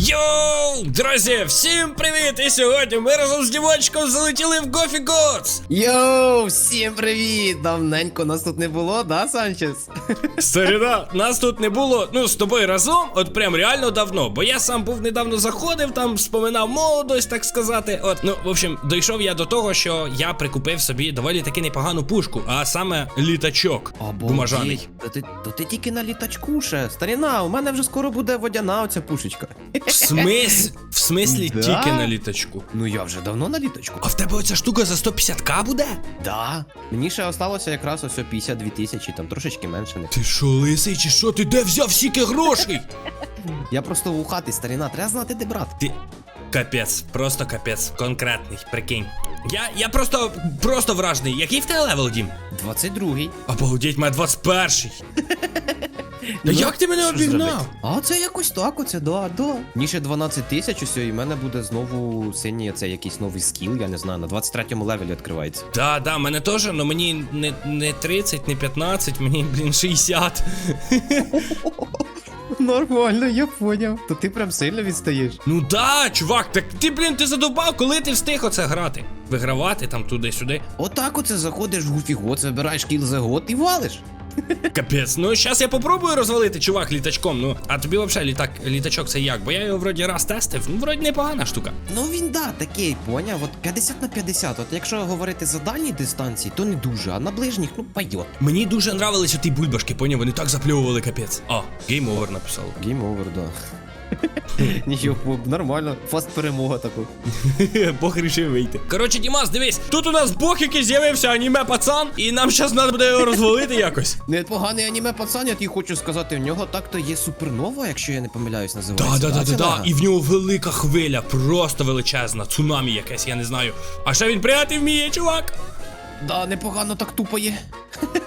Йоу, друзі, всім привіт! І сьогодні ми разом з дівочком залетіли в Гофі Готс. Йоу, всім привіт! Давненько нас тут не було, да, Санчес? Старина, нас тут не було, ну, з тобою разом, от прям реально давно. Бо я сам був недавно заходив, там споминав молодость, так сказати. От, ну, в общем, дійшов я до того, що я прикупив собі доволі таки непогану пушку, а саме літачок. Бумажаний. То ти, ти тільки на літачку ще. Старіна, у мене вже скоро буде водяна оця пушечка. В смис... В смислі Да? тільки на літачку. Ну я вже давно на літачку. А в тебе оця штука за 150к буде? Да. Мені ще осталося якраз ось о 52 тисячі, там трошечки менше. Не. Ти що, лисий, чи що? Ти де взяв стільки грошей? Я просто в хаті, старіна, треба знати, де брати. Ти. Капець, просто капець, конкретний, прикинь. Я, я просто, просто вражений. Який в тебе левел, Дім? 22-й. Обалдеть, мене 21-й. Та як ти мене Ну, обігнав? А це якось так, оце, да, да. Мені ще 12 тисяч, усе, і в мене буде знову синій, це якийсь новий скіл, я не знаю, на 23-му левелі відкривається. Да, да, мене теж, але мені не, не 30, не 15, мені, блін, 60. Нормально, я поняв. То ти прям сильно відстаєш. Ну да, чувак, так ти, блін, ти задовбав, коли ти встиг оце грати? Вигравати там туди-сюди. Отак оце заходиш в гуфігот, забираєш кіл за год і валиш. Капець, ну зараз я попробую розвалити, чувак, літачком. Ну, а тобі взагалі літак, літачок це як? Бо я його вроді раз тестив, ну вроді непогана штука. Ну він да, такий, поняв. От 50 на 50. От якщо говорити за дальні дистанції, то не дуже, а на ближніх, ну пайот. Мені дуже нравились оті бульбашки, поняв, вони так запльовували капець. А, гейм овер написало. Гейм овер, да. Нічого, нормально. Фаст перемога таку. Бог рішив вийти. Коротше, Дімас, дивись, тут у нас бог, який з'явився аніме пацан, і нам зараз треба буде його розвалити якось. Непоганий аніме пацан, я тобі хочу сказати, в нього так-то є супернова, якщо я не помиляюсь, Да, називається. да, да, ця да, да. І в нього велика хвиля, просто величезна, цунамі якесь, я не знаю. А ще він прияти вміє, чувак. Да, непогано так тупає.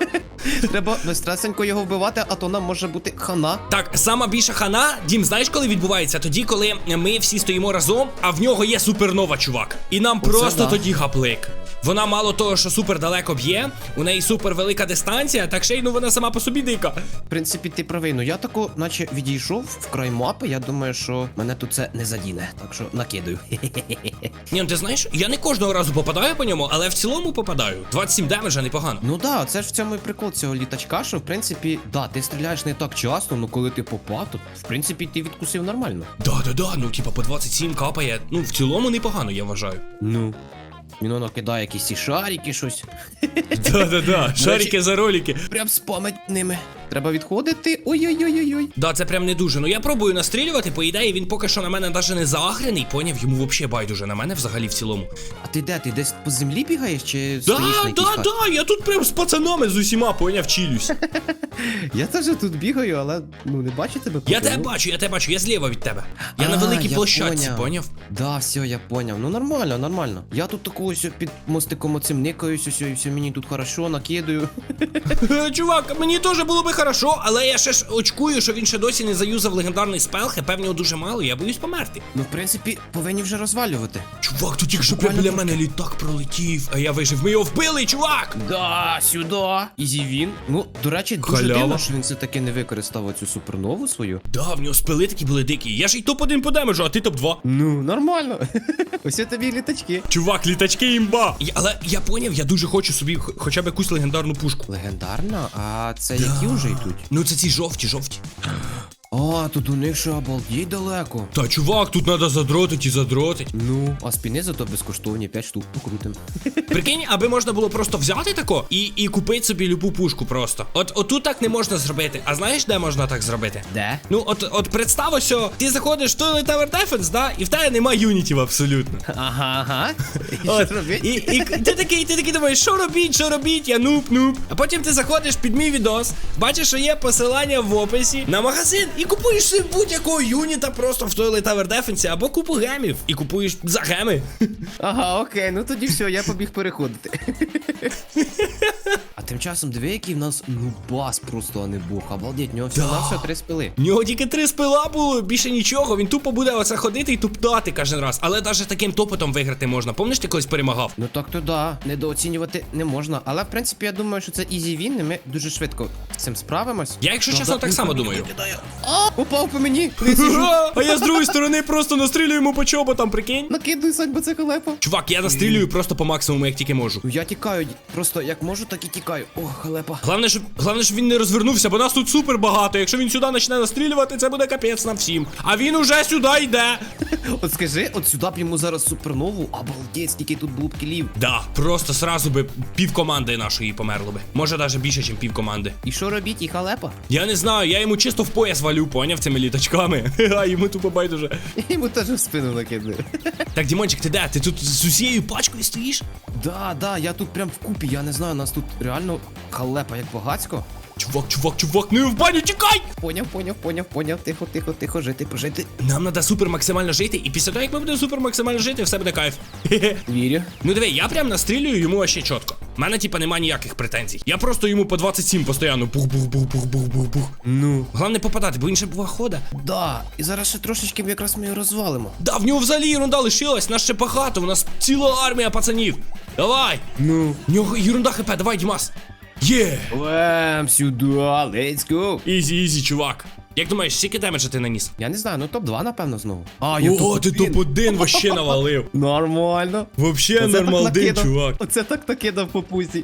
Треба безстресенько його вбивати, а то нам може бути хана. Так, сама більша хана, Дім, знаєш, коли відбувається? Тоді, коли ми всі стоїмо разом, а в нього є супернова, чувак. І нам Оце просто да. тоді гаплик. Вона мало того, що супер далеко б'є, у неї супер велика дистанція, так ще й ну вона сама по собі дика. В принципі, ти правий. Ну я тако, наче відійшов в край мапи. Я думаю, що мене тут це не задіне. Так що накидаю. Ні, ну ти знаєш, я не кожного разу попадаю по ньому, але в цілому попадаю. 27 демеджа непогано. Ну да, це ж в цьому і прикол цього літачка, що в принципі, да, ти стріляєш не так часто, ну коли ти попав, то в принципі ти відкусив нормально. Да, да, да, ну типа по 27 капає. Ну, в цілому непогано, я вважаю. Ну. Він воно кидає якісь ці шарики, щось. Да, да, да. Шарики за ролики. Прям спамить ними. Треба відходити. Ой-ой-ой-ой-ой. Да, це прям не дуже. Ну я пробую настрілювати, по ідеї він поки що на мене навіть не загрений, поняв, йому взагалі байдуже на мене взагалі в цілому. А ти де? Ти десь по землі бігаєш чи Да, стоїш на якійсь да, хаті? да, я тут прям з пацанами з усіма, поняв, чилюсь. Я теж тут бігаю, але ну не бачу тебе. Я тебе бачу, я тебе бачу, я зліва від тебе. Я на А, великій я площадці, поняв. поняв? Да, все, я поняв. Ну нормально, нормально. Я тут такого ось під мостиком оцим никаюсь, ось, все мені тут хорошо, накидаю. Чувак, мені теж було би хорошо, але я ще ж очкую, що він ще досі не заюзав легендарний спел, хп в нього дуже мало, я боюсь померти. Ну, в принципі, повинні вже розвалювати. Чувак, тут тільки прямо біля мене літак пролетів, а я вижив. Ми його вбили, чувак! Да, сюди. Ізі він. Ну, до речі, дуже дивно, що він все-таки не використав цю супернову свою. Да, в нього спили такі були дикі. Я ж і топ-1 по демеджу, а ти топ-2. Ну, нормально. Ось тобі літачки. Чувак, літачки імба. Я, але я поняв, я дуже хочу собі х- хоча б якусь легендарну пушку. Легендарна, а це які вже йдуть? Ну це ці жовті, жовті. А, тут у них ще обалдіть далеко. Та чувак, тут треба задротить і задротить. Ну, а спіни зато безкоштовні, 5 штук покрутим. Прикинь, аби можна було просто взяти тако і, і купити собі любу пушку просто. От отут так не можна зробити. А знаєш, де можна так зробити? Де? Ну, от, от представ ось, що ти заходиш в Toilet Tower Defense, да, і в тебе нема юнітів абсолютно. Ага, ага. От, і, і ти такий, ти такий думаєш, що робіть, що робіть, я нуб, нуб. А потім ти заходиш під мій відос, бачиш, що є посилання в описі на магазин і купуєш собі будь-якого юніта просто в той Tower Defense або купу гемів і купуєш за геми. Ага, окей, ну тоді все, я побіг переходити. А тим часом диви, який в нас ну бас просто, а не бог. Обалдеть, в нього всього Да. на все три спили. В нього тільки три спила було, більше нічого. Він тупо буде оце ходити і туптати кожен раз. Але навіть таким топотом виграти можна. Помниш, ти колись перемагав? Ну так то да, недооцінювати не можна. Але в принципі я думаю, що це ізі він, і ми дуже швидко з цим справимось. Я, якщо Правда, чесно, так само думаю. А, упав по мені. А я з другої сторони просто настрілюю йому по чоботам, прикинь. Накидуй сань, бо це халепа. Чувак, я настрілюю просто по максимуму, як тільки можу. Ну я тікаю, просто як можу, так і тікаю. О, халепа. Головне, щоб головне, щоб він не розвернувся, бо нас тут супер багато. Якщо він сюди почне настрілювати, це буде капець нам всім. А він уже сюди йде. От скажи, от сюди б йому зараз супернову, обалдеть, скільки тут було б кілів. Да, просто сразу би пів команди нашої померло би. Може навіть більше, ніж пів команди. І що робіть, і халепа? Я не знаю, я йому чисто в пояс валю, поняв цими літачками. А йому тупо байдуже. Йому теж в спину накидаю. Так, Дімончик, ти де? Ти тут з усією пачкою стоїш? Да, да, я тут прям вкупі, я не знаю, нас тут реально халепа як багацько. Чувак, чувак, чувак, не в баню, тікай! Поняв, поняв, поняв, поняв, тихо, тихо, тихо, жити, пожити. Нам треба супер максимально жити, і після того, як ми будемо супер максимально жити, все буде кайф. Вірю. Ну диви, я прям настрілюю йому вообще чітко. У мене, типа, нема ніяких претензій. Я просто йому по 27 постійно бух-бух-бух-бух-бух-бух-бух. Ну. Головне попадати, бо він ще бува хода. Да, і зараз ще трошечки якраз ми його розвалимо. Да, в нього взагалі ерунда лишилась, нас ще багато, у нас ціла армія пацанів. Давай! Ну. В нього ерунда хп, давай, Дімас. Є! Лем сюди, let's go. Ізі, ізі, чувак. Як думаєш, скільки демеджа ти наніс? Я не знаю, ну топ-2, напевно, знову. А, я О, ти топ-1 вообще навалив. Нормально. Вообще Оце так нормалдин, накидав. чувак. Оце так накидав по пузі.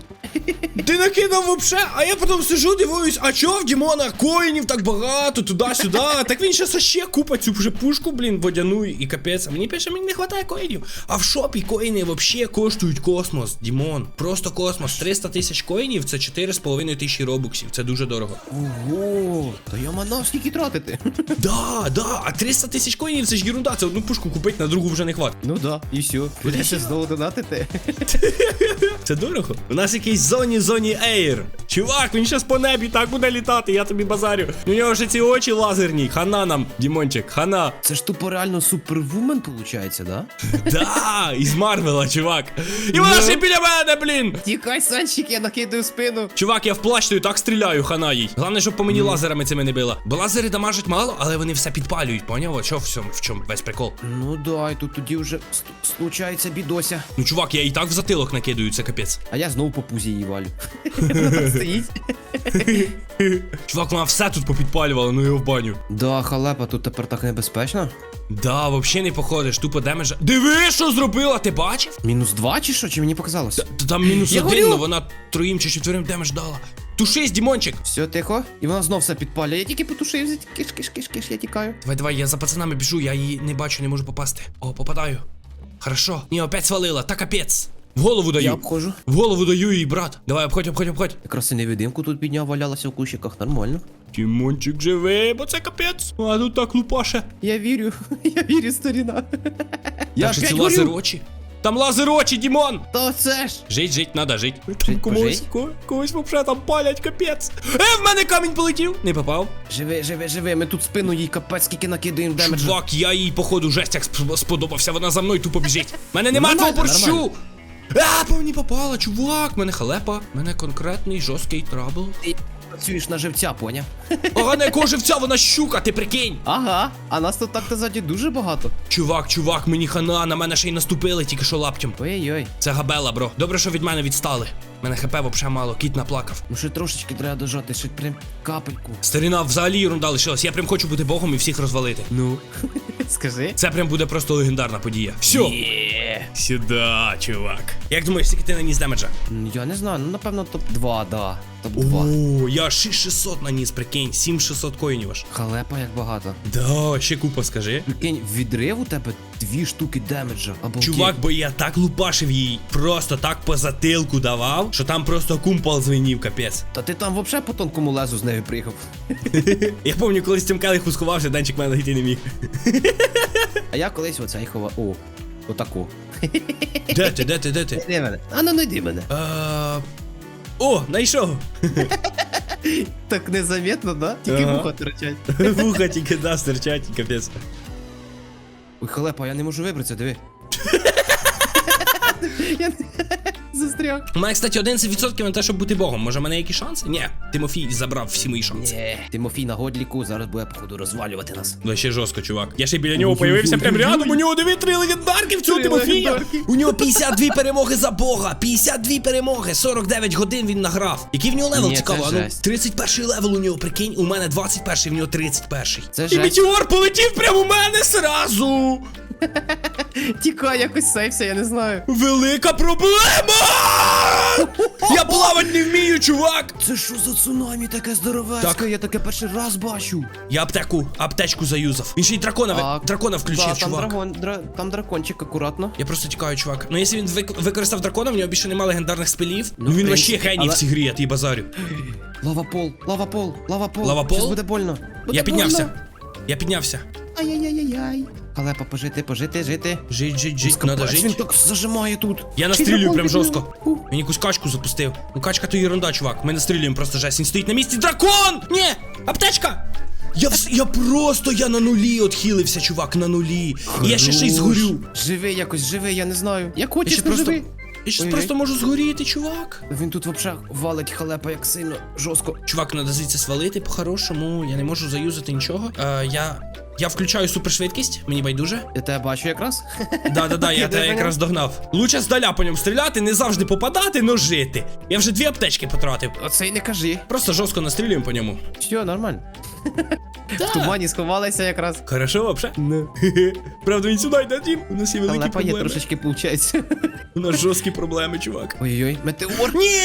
Ти накидав вообще, а я потім сижу, дивуюсь, а чого в Дімона коїнів так багато, туди-сюди. Так він ще ще купа цю вже пушку, блін, водяну і капець. А мені пише, мені не вистачає коїнів. А в шопі коїни вообще коштують космос, Дімон. Просто космос. 300 тисяч коїнів це 4,5 тисячі робуксів. Це дуже дорого. Ого, то я манав скільки тратити. Да, да, а 300 тисяч коїнів це ж ерунда, це одну пушку купити, на другу вже не хватить. Ну да, і все. Придеться знову донатити. Це дорого. У нас якийсь зоні зоні Ейр. Чувак, він щас по небі так буде літати, я тобі базарю. У нього вже ці очі лазерні. Хана нам, Дімончик, хана. Це ж тупо реально супервумен, получається, да? Да, із Марвела, чувак. І вона ще біля мене, блін. Тікай, Санчик, я накидаю спину. Чувак, я в плащ і так стріляю, хана їй. Головне, щоб по мені лазерами цими не била. Бо лазери дамажать мало, але вони все підпалюють, поняв? От Що в цьому, в чому весь прикол? Ну да, і тут тоді вже с- случається бідося. Ну, чувак, я і так в затилок накидаю, це капець. А я знову по пузі її валю. Вона стоїть. Чувак, вона все тут попідпалювала, ну його в баню. Да, халепа, тут тепер так небезпечно. Да, вообще не походиш, тупо демеджа. Диви, що зробила, ти бачив? Мінус два чи що? Чи мені показалось? Та там мінус Я один, говорю. но вона троїм чи четверим демедж дала. Тушись, Дімончик! Все, тихо. І вона знов все підпалює. Я тільки потушився. Киш, киш, киш, киш, я тікаю. Давай, давай, я за пацанами біжу, я її не бачу, не можу попасти. О, попадаю. Хорошо. Ні, опять свалила, та капець. В голову Я даю. обходжу. В голову даю їй, брат. Давай, обходь, обходь, обходь. Якраз і невидимку тут підняв, валялася в кущиках, нормально. Дімончик живе, бо це капець. А тут так лупаше. Я вірю, я вірю, старіна. Я що це лазер очі. Там лазер очі, Дімон! То це ж. Жить, жить, надо жить. Там Жить, комусь, пожить. ко- когось вообще там палять, капець. Е, в мене камінь полетів. Не попав. Живи, живи, живи. Ми тут спину їй капець, скільки накидаємо демеджа. Чувак, я їй походу жесть як сп- сподобався, вона за мною тупо біжить. Мене нема твого Нормально, борщу! А, по мені попала, чувак, мене халепа, мене конкретний жорсткий трабл. Ти працюєш на живця, поняв? Ага, на якого живця вона щука, ти прикинь. Ага, а нас тут так-то ззаді дуже багато. Чувак, чувак, мені хана, на мене ще й наступили, тільки що лаптем. Ой-ой. Це габела, бро. Добре, що від мене відстали. Мене хп вообще мало, кіт наплакав. Ну ще трошечки треба дожати, ще прям капельку. Старіна взагалі ерунда лишилась. Я прям хочу бути богом і всіх розвалити. Ну. Скажи. Це прям буде просто легендарна подія. Все. Є. Сюда, чувак. Як думаєш, скільки ти наніс демеджа? Я не знаю, ну напевно топ-2, да. Топ-2. О, я 6600 наніс, прикинь, 7600 коїнів аж. Халепа як багато. Да, ще купа, скажи. Прикинь, відрив у тебе дві штуки демеджа. Або Чувак, бо я так лупашив їй, просто так по затилку давав, що там просто кумпал звенів, капець. Та ти там вообще по тонкому лезу з нею приїхав. Я пам'ятаю, коли з цим келиху сховався, денчик мене йти не міг. А я колись оцей ховав. О, отаку. Де ти, де ти, де ти? Мене. А ну не йди мене. Е, О, знайшов. Так незаметно, да? Тільки Ага. вуха торчать. Вуха тільки да, стирчать, капець. Ой, халепа, я не можу вибратися, диви. Я застряг. У мене, кстати, 11% на те, щоб бути богом. Може, в мене які шанси? Ні. Тимофій забрав всі мої шанси. Ні, Тимофій на годліку зараз буде, походу, розвалювати нас. Ну ще жорстко, чувак. Я ще біля нього появився прям рядом. У нього диви три легендарки в цього Тимофія. У нього 52 перемоги за бога. 52 перемоги. 49 годин він награв. Який в нього левел цікаво? а Ну, жесть. 31 левел у нього, прикинь. У мене 21, в нього 31. Це І метеор полетів прямо у мене сразу. Тікай, якось сейвся, я не знаю. Велика проблема! Я плавати не вмію, чувак! Це що за цунамі таке здоровецьке? Так. Я таке перший раз бачу. Я аптеку, аптечку заюзав. Він ще й дракона, ви- Так. дракона включив, Да, там, чувак. драгон, дра, там дракончик, акуратно. Я просто тікаю, чувак. Ну, якщо він вик- використав дракона, в нього більше немає легендарних спелів. Ну, він принципі, вообще геній але- в цій грі, я тобі базарю. Лава пол, лава пол, лава пол. Лава пол? Щас буде больно. Буде Я піднявся. больно. Я піднявся. Ай-яй-яй-яй. Халепа, пожити, пожити, жити. Жить, жить, жить, Капець, надо Він жить. так зажимає тут. Я настрілюю прям жорстко. Він якусь качку запустив. Ну качка то ерунда, чувак. Ми настрілюємо просто жесть. Він стоїть на місці. Дракон! Ні! Аптечка! Я вс... я просто я на нулі отхилився, чувак, на нулі. І я ще ще й згорю. Живи якось, живи, я не знаю. Як Я хочеш, ще не просто. живи. Я Ой-ой. просто можу згоріти, чувак. Він тут вообще валить халепа як сильно, жорстко. Чувак, треба звідси свалити по-хорошому. Я не можу заюзати нічого. Е, я. Я включаю супершвидкість, мені байдуже. Я тебе бачу якраз. Да, да, да, я Я тебе якраз догнав. Лучше здаля по ньому стріляти, не завжди попадати, но жити. Я вже дві аптечки потратив. Оце й не кажи. Просто жорстко настрілюємо по ньому. Все, нормально. В тумані сховалися якраз. Хорошо, вообще? Ну. Правда, він сюди йде, Дім. У нас є великі Халепа є проблеми. трошечки, виходить. У нас жорсткі проблеми, чувак. Ой-ой, метеор. Ні!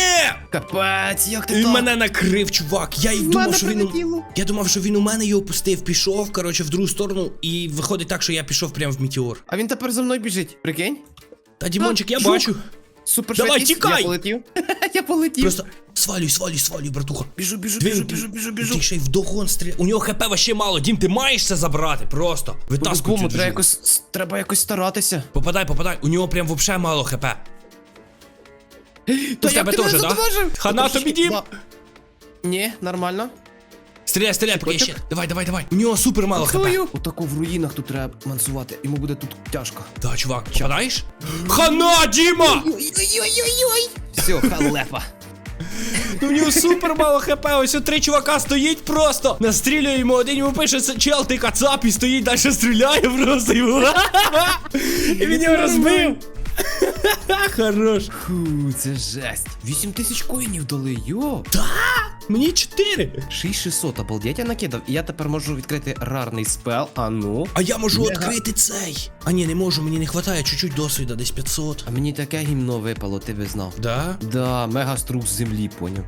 Капець, як ти Він так? мене накрив, чувак. Я й думав, мене що він. у- Я думав, що він у мене його пустив, пішов, коротше, в другу сторону, і виходить так, що я пішов прямо в метеор. А він тепер за мною біжить, прикинь? Та Дімончик, я жук. бачу. Супер Давай, швидкість, тікай! Я полетів. я полетів. Просто свалюй, свалюй, свалюй, братуха. Біжу, біжу, Дві- біжу, біжу, біжу, біжу. Ти ще й вдогон стріляє. У нього хп вообще мало. Дім, ти маєш це забрати просто. Витаскуй цю По-любому, треба движуху. якось, треба якось старатися. Попадай, попадай. У нього прям вообще мало хп. Та тебе ти мене теж, да? Хана тобі, Дім? Ні, нормально. Стріляй, стріляй, поки Котик? ще. Давай, давай, давай. У нього супер мало хп. Твою. Отако в руїнах тут треба мансувати. Йому буде тут тяжко. Да, чувак, попадаєш? Хана, Діма! Ой-ой-ой-ой-ой. Все, халепа. Ну, у нього супер мало хп, ось от три чувака стоїть просто. Настрілює йому, один йому пише, «Це чел, ти кацап, і стоїть, далі стріляє просто йому. І він його розбив. Хорош. Фу, це жесть. 8 тисяч коїнів дали, йо. Та! Мені чотири. 6600, обалдеть, я накидав. І я тепер можу відкрити рарний спел, а ну. А я можу Мега. відкрити цей. А ні, не можу, мені не вистачає чуть-чуть досвіда, десь 500. А мені таке гімно випало, ти би знав. Да? Да, мега струс з землі, поняв.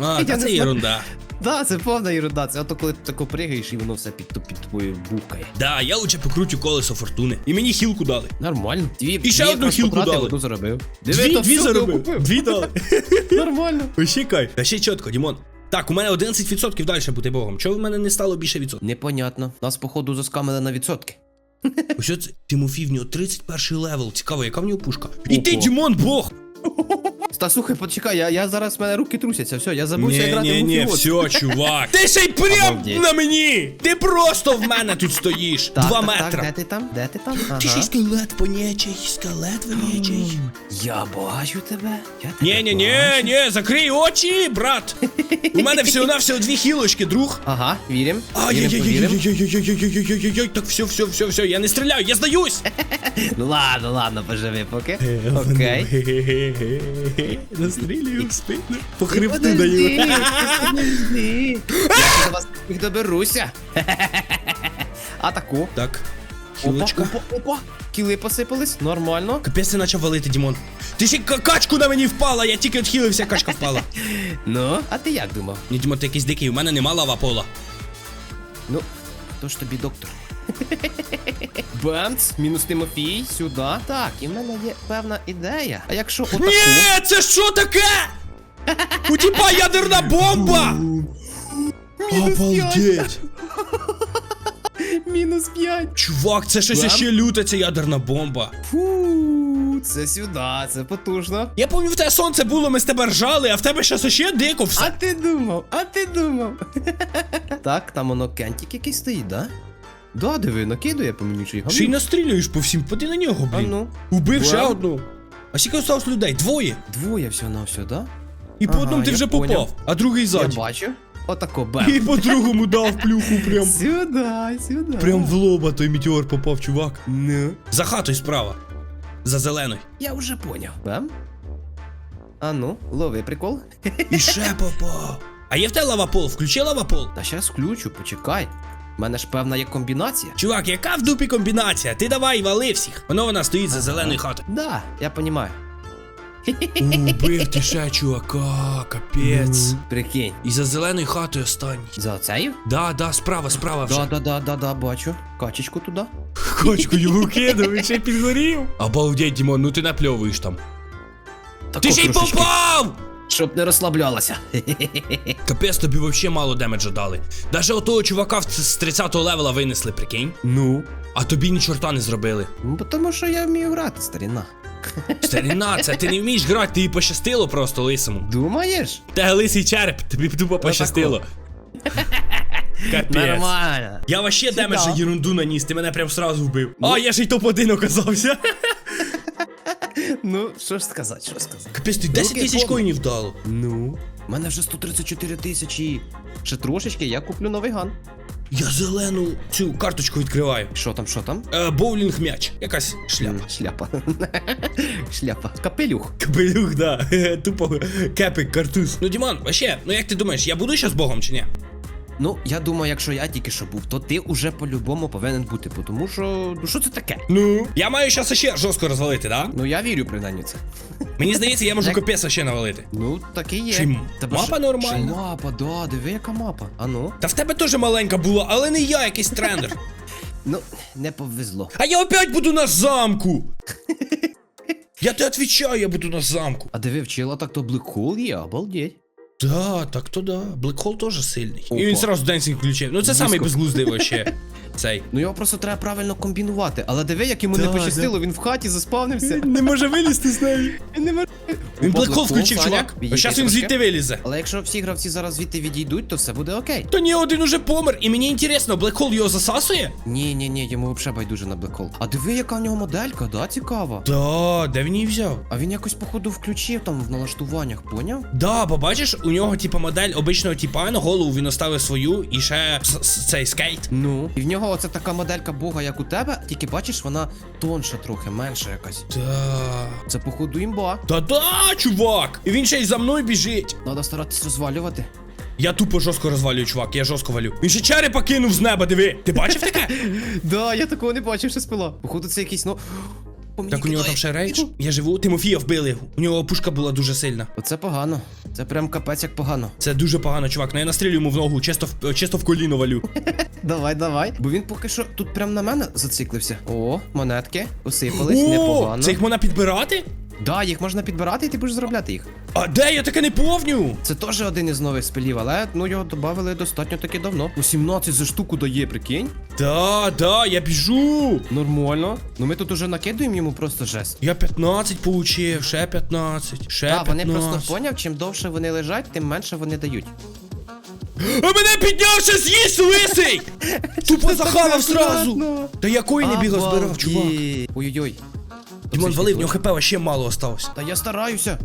А, та це ерунда. Да, це повна ерунда. Це ото коли ти тако пригаєш і воно все під, під тобою бухкає. Да, я лучше покрутю колесо фортуни. І мені хілку дали. Нормально. Дві, І ще дві одну хілку дали. Одну заробив. Дві, то дві заробив. Дві дали. Нормально. Вообще кайф. Та ще чітко, Дімон. Так, у мене 11% далі бути богом. Чого в мене не стало більше відсотків? Непонятно. Нас, походу, заскамили на відсотки. Ось це Тимофій, в нього 31 левел. Цікаво, яка в нього пушка. І ти. Дімон, бог! Та слухай, почекай, я, я зараз в мене руки трусяться, все, я забувся грати в Муфіот. все, чувак. Ти ще й прям Обалдеть. на мені! Ти просто в мене тут стоїш. Так, Два так, метра. Так, де ти там? Де ти там? Ти ще й Ага. скелет понячий, скелет вонячий. Я бачу тебе. Я тебе Ні, ні, ні, бачу. ні, закрий очі, брат. У мене всього навсього дві хілочки, друг. Ага, вірим. Вірим, повірим. Ай-яй-яй-яй-яй-яй-яй-яй-яй-яй-яй-яй-яй-яй, так все, все, все, все, я не стріляю, я здаюсь. Ну ладно, ладно, поживи поки. Окей. Настрілюю в спину. По хребту даю. подожди. Я до вас їх доберуся. Атаку. Так, Опа, хілочка. опа, опа. Кіли посипались, нормально. Капець ти почав валити, Дімон. Ти ще ка- качку на мені впала, я тільки відхилився, качка впала. Ну, а ти як думав? Ні, Дімон, ти якийсь дикий, у мене нема лава пола. Ну, хто ж тобі доктор? Бемц, мінус Тимофій, сюди. Так, і в мене є певна ідея. А якщо отаку... Ні, це що таке? У тіпа ядерна бомба! Обалдеть! Мінус 5. Чувак, це щось ще люте, ця ядерна бомба. Фу, це сюди, це потужно. Я пам'ятаю, в тебе сонце було, ми з тебе ржали, а в тебе ще ще дико А ти думав, а ти думав. так, там воно кентик якийсь стоїть, да? Да, диви, накидує по мені чи Ще й настрілюєш по всім, поди на нього, А ну. Убив ще Бам. одну. А скільки осталось людей? Двоє. Двоє всього на все, да? І по Ага, одному ти я вже поняв. попав, а другий Я ззаді. бачу. Отако І бем. по другому дав плюху прям. Сюди, сюди. Прям в лоба той метеор попав, чувак. Ну. За хатою справа. За зеленою. Я вже поняв. Бем? А ну, лови прикол. І ще попав. А є в тебе лавапол? Включи лавапол. Та щас включу, почекай. У мене ж певна є комбінація. Чувак, яка в дупі комбінація? Ти давай вали всіх. Воно вона стоїть за зеленою хатою. Да, я понімаю. Убив ти ще чувака, капець. Прикинь. І за зеленою хатою останній. За оцею? Да, да, справа, справа вже. Да, да, да, да, да, бачу. Качечку туди. Кочку його кидав, він ще підгорів. Обалдеть, Дімон, ну ти напльовуєш там. Так Ти ще й попав! Щоб не розслаблялася. Капець, тобі вообще мало демеджа дали. Даже отого чувака з 30-го левела винесли, прикинь. Ну. А тобі ні чорта не зробили. Ну, Тому що я вмію грати, старіна. Старіна, це ти не вмієш грати, тобі пощастило просто лисому. Думаєш? Та лисий череп, тобі тупо пощастило. Капець. Нормально. Я вообще Сюда. демеджа ерунду наніс, ти мене прям сразу вбив. А, я ж й топ-1 оказався. Ну, що ж сказати, що сказати. Капець, ти 10 Руки тисяч повні. коїнів дало. Ну. У мене вже 134 тисячі. Ще трошечки, я куплю новий ган. Я зелену цю карточку відкриваю. Що там, що там? Е, боулінг м'яч. Якась шляпа. М, Шляпа. Шляпа. Капелюх. Капелюх, да. Тупо кепик, картуз. Ну, Діман, вообще, ну як ти думаєш, я буду ще з Богом чи ні? Ну, я думаю, якщо я тільки що був, то ти уже по-любому повинен бути, бо тому що. Ну що це таке? Ну. Я маю зараз ще жорстко розвалити, да? Ну я вірю принаймні це. Мені здається, я можу Як- капець ще навалити. Ну, так і є. Чи Тебе мапа нормальна? Чи мапа, да, диви, яка мапа. А ну. Та в тебе теж маленька була, але не я, якийсь трендер. Ну, не повезло. А я опять буду на замку. Я тебе отвечаю, я буду на замку. А диви, вчила так то Black є, обалдеть. Да, так то да. Black Hole теж сильний. Опа. І він сразу денсінг включив. Ну це Диско. безглуздий вообще. Цей. Ну його просто треба правильно комбінувати. Але диви, як йому Да, не пощастило, він в хаті заспавнився. Не може вилізти з неї. Він не може. Він Black включив, чувак. Зараз він звідти вилізе. Але якщо всі гравці зараз звідти відійдуть, то все буде окей. То ні, один уже помер, і мені інтересно, Black Hole його засасує? Ні, ні, ні, йому взагалі байдуже на Black Hole. А диви, яка в нього моделька, да, цікава. Да, де він її взяв? А він якось, походу, включив там в налаштуваннях, поняв? Да, бо бачиш, у нього типа модель обичного типа на голову він оставив свою і ще с- с- цей скейт. Ну. І в нього оце така моделька бога, як у тебе, тільки бачиш, вона тонша трохи, менша якась. Да. Це, походу, імба. Та-да, чувак! І він ще й за мною біжить. Надо старатись розвалювати. Я тупо жорстко розвалюю, чувак, я жорстко валю. Він ще черепа кинув з неба, диви. Ти бачив таке? Да, я такого не бачив, що спила. Походу, це якийсь, ну. Так у нього там ще рейдж. Я живу, Тимофія вбили. У нього пушка була дуже сильна. Оце погано. Це прям капець як погано. Це дуже погано, чувак. Ну я настрілю йому в ногу, чисто в чисто в коліно валю. Давай, давай. Бо він поки що тут прям на мене зациклився. О, монетки посипались, непогано. це їх можна підбирати? Да, їх можна підбирати і ти будеш заробляти їх. А де я таке не повню? Це теж один із нових спелів, але ну його додали достатньо таки давно. У 17 за штуку дає, прикинь. Да, да, я біжу. Нормально. Ну ми тут уже накидуємо йому просто жесть. Я 15 получив, ще 15, ще Так, 15. вони просто поняв, чим довше вони лежать, тим менше вони дають. А мене піднявся з'їсть лисий! Тупо захавав сразу! Та я коїни бігав збирав, чувак. Ой-ой-ой. Дімон Оце валив, в нього хп вообще мало осталось. Та я стараюся.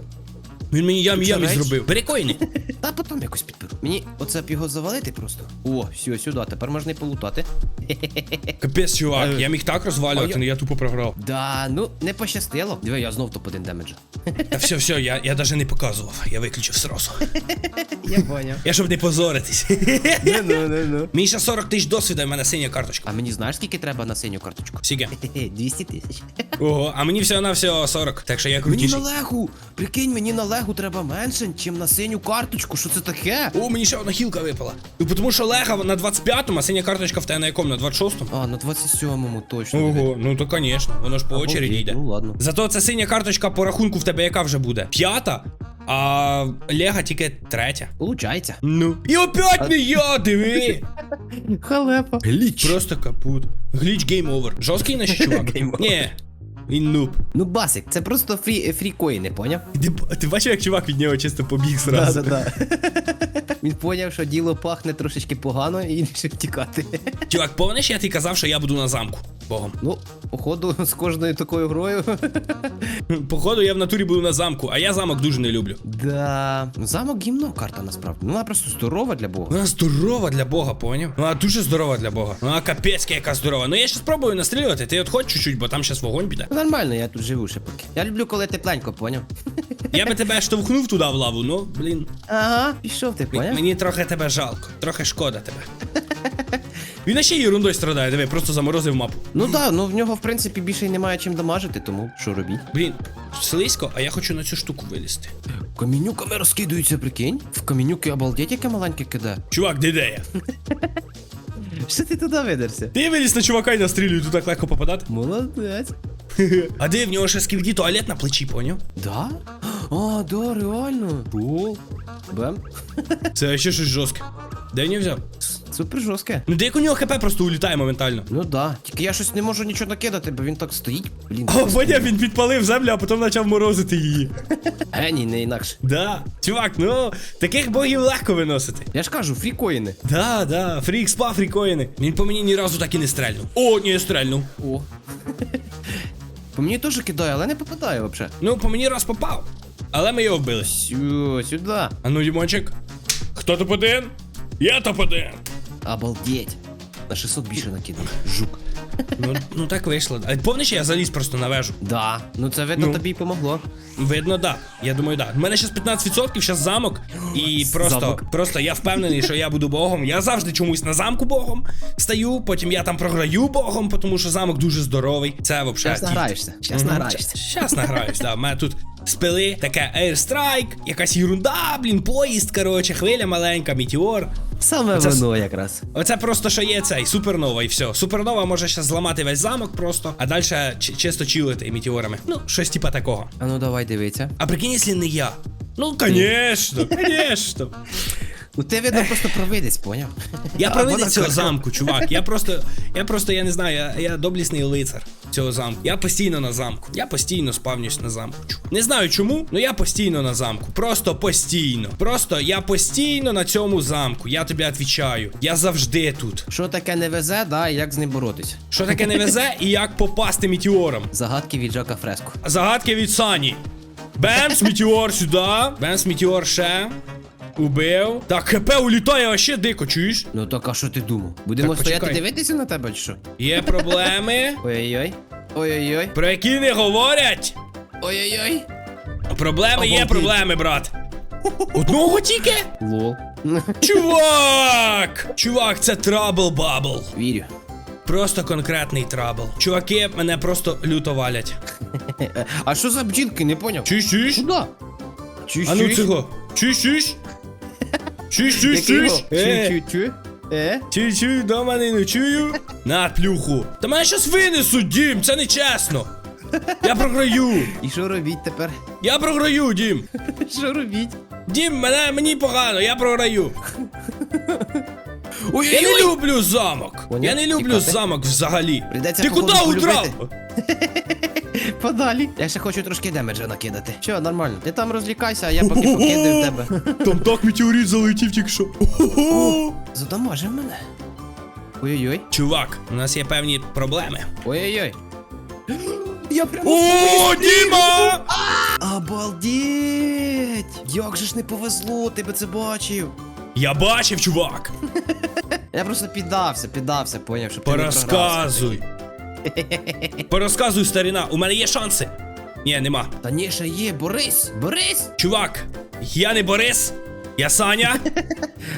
Він мені ямі ямі зробив. Бери коїни. Та потім якось підберу. Мені оце б його завалити просто. О, все, сюди, тепер можна і полутати. Капець, чувак, Е, я міг так розвалювати, але я тупо програв. Да, ну не пощастило. Диви, я знов топ-1 демеджа. Та все, все, я, я даже не показував, я виключив сразу. Я поняв. Я щоб не позоритись. Ну, ну, ну, ну. Мені ще 40 тисяч досвіду, і в мене синя карточка. А мені знаєш, скільки треба на синю карточку? Сіге. 200 тисяч. Ого, а мені всього на всього 40, так що я Мені крутіший. на легу! Прикинь, мені на легу треба менше, ніж на синю карточку. Що це таке? О, мені ще одна хілка випала. Ну, тому що Лега на 25-му, а синя карточка в тебе на якому? На 26-му? А, на 27-му точно. Ого, ну то конечно, воно ж по Обалдеть, очереді йде. Ну ладно. Зато ця синя карточка по рахунку в тебе яка вже буде? П'ята, а Лега тільки третя. Получається. Ну. І опять не я, диви! Халепа. Гліч. Просто капут. Гліч гейм овер. Жорсткий наш чувак? Game over. Ні. Він нуб. Ну, басик, це просто фрі, фрі коїни, поняв? Ти, ти бачив, як чувак від нього чисто побіг зразу? да. Він поняв, що діло пахне трошечки погано і вирішив тікати. Чувак, помниш, я тобі казав, що я буду на замку. Богом. Ну, походу, з кожною такою грою. Походу, я в натурі буду на замку, а я замок дуже не люблю. да. Замок гімно карта насправді. Ну, вона просто здорова для Бога. Вона здорова для Бога, поняв? Вона дуже здорова для Бога. Вона капецька яка здорова. Ну я ще спробую настрілювати. Ти от хоч чуть-чуть, бо там зараз вогонь піде. Нормально, я тут живу ще поки. Я люблю, коли тепленько, поняв? Я би тебе штовхнув туди в лаву, ну блін. Ага, пішов ти, поняв? Мені трохи тебе жалко, трохи шкода тебе. Він ще ерундою страдає, диви, просто заморозив мапу. Ну да, ну в нього в принципі більше й немає чим дамажити, тому що робіть. Блін, слизько, а я хочу на цю штуку вилізти. Камінюками розкидаються, прикинь. В камінюки обалдеть, яке маленьке киде. Чувак, де де я? Що ти туди видерся? Ти виліз на чувака і настрілюю, тут так легко попадати. Молодець. А де в нього ще скільки туалет на плечі, поняв? Да? А, да, реально. Бол. Бем. Це ще щось жорстке. Де він взяв? Супер жорстке. Ну де у нього хп просто улітає моментально. Ну да. Тільки я щось не можу нічого накидати, бо він так стоїть. Блін. О, поняв, він підпалив землю, а потім почав морозити її. Геній, не інакше. Да. Чувак, ну таких богів легко виносити. Я ж кажу, фрікоїни. Да, да, фрік спа, фрікоїни. Він по мені ні разу так і не стрельнув. О, ні, стрельнув. О. По мені теж кидає, але не попадає взагалі. Ну, по мені раз попав. Але ми його вбили. Сю, сюди. А ну, Дімончик. Хто топ-1? Я топ-1. Обалдеть. На 600 більше накидав. Жук. Ну, ну так вийшло. А помниш, я заліз просто на вежу. Да. Ну це видно Ну. тобі й помогло. Видно, да. Я думаю, да. У мене зараз 15%, зараз замок. І просто, Замок. просто я впевнений, що я буду богом. Я завжди чомусь на замку богом стаю, потім я там програю богом, тому що замок дуже здоровий. Це взагалі. Щас награєшся. Щас награєшся. Щас награюсь, да. У мене тут спили, таке Airstrike, якась ерунда, блін, поїзд, коротше, хвиля маленька, метеор. Саме Оце- воно якраз. Оце просто що є цей супернова і все. Супернова може ще зламати весь замок просто, а далі чи- чисто чилити мітеорами. Ну, щось типа такого. А ну давай дивися. А прикинь, якщо не я. Ну, конечно, конечно. Ну ти видно просто провидець, поняв? Я провидець цього замку, чувак. Я просто, я просто, я не знаю, я, я доблісний лицар цього замку. Я постійно на замку. Я постійно спавнюсь на замку. Не знаю чому, але я постійно на замку. Просто постійно. Просто я постійно на цьому замку. Я тобі відповідаю. Я завжди тут. Що таке не везе, да, і як з ним боротись? Що таке не везе і як попасти метеором? Загадки від Жака Фреско. Загадки від Сані. Бемс, метеор сюди. Бемс, метеор ще. Убив. Так, ХП улітає вообще дико, чуєш? Ну так а що ти думав? Будемо Так, стояти почекай. дивитися на тебе чи що? Є проблеми, Ой-ой-ой. Ой-ой-ой. про які не говорять. Ой-ой-ой. Проблеми є Обалдеть. проблеми, брат. Одного тільки? Лол. Чувак! Чувак, це трабл бабл. Вірю. Просто конкретний трабл. Чуваки мене просто люто валять. А що за бджілки, не поняв? Чуєш, чуєш? Куда? Чуєш, А ну чуєш? цього. Чуєш, чуєш? Чуєш, чуєш, Який чуєш? його? Е. Чую, чую, до Е? Чую, чую, дома не ночую. На плюху. Та мене щас винесуть, Дім, це не чесно. Я програю. І що робіть тепер? Я програю, Дім. Що робіть? Дім, мене мені погано, я програю. Ой Я не люблю замок. Поняв? Я не люблю Тікати? замок взагалі. Прийдеться, Ти походу, куди удрав? Подалі. Я ще хочу трошки демеджа накидати. Що, нормально. Ти там розлікайся, а я поки покидаю тебе. Там так метеорит залетів тільки що. Задамажив мене. Ой-ой-ой. Чувак, у нас є певні проблеми. Ой-ой-ой. Я прямо. О, Діма! Обалдеть! Як же ж не повезло, ти би це бачив. Я бачив, чувак. Я просто піддався, піддався, поняв, щоб ти не Порозказуй. Порозказуй, старіна, у мене є шанси. Ні, нема. програвся. Та ні, ще є, Борис! Борис! Чувак, я не Борис, я Саня.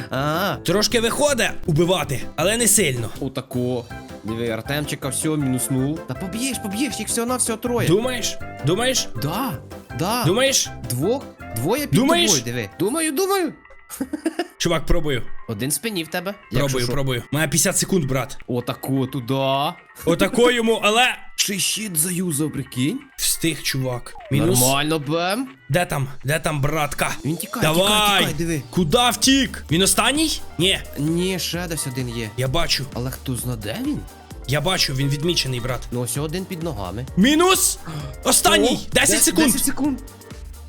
А, Трошки виходить убивати, але не сильно. отако. Диви, Артемчика все мінуснув. Та поб'єш, поб'єш, їх всього на всього троє. Думаєш? Думаєш? Да, да. Думаєш? Двох, двоє під Думаєш? тобою, диви. Думаю, думаю. Чувак, пробую. Один спині в тебе. Пробую, пробую. Має 50 секунд, брат. Отако, туди. Отако йому, але. Чи щит заюзав, прикинь? Встиг, чувак. Мінус. Нормально, бем. Де там? Де там, братка? Він тікає, Давай! тікає, тікає, диви. Куда втік? Він останній? Ні, Ні, ще десь один є. я бачу. Але хто зна, де він? Я бачу, він відмічений, брат. Ну ось один під ногами. Мінус! Останній! О, 10 де- секунд! 10 секунд.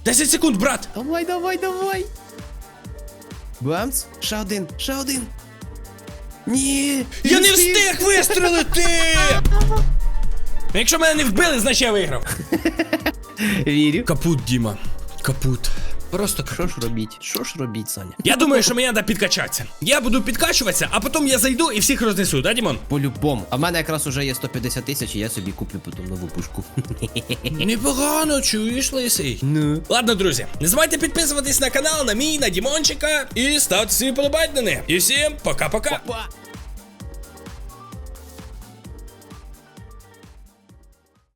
10 секунд, брат! Давай, давай, давай. Бамц, ще один, ще один. Ні! Я не встиг вистрелити! Якщо мене не вбили, значить я виграв. Вірю. Капут, Діма. Капут. Просто Що ж робіть? Що ж робіть, Саня? Я думаю, що мені треба підкачатися. Я буду підкачуватися, а потім я зайду і всіх рознесу, да, Дімон? По-любому. А в мене якраз уже є 150 тисяч, і я собі куплю потім нову пушку. Непогано, чуєш, лисий. Ну. Ладно, друзі, не забувайте підписуватись на канал, на мій, на Дімончика і ставте свої них. І всім пока-пока. Па.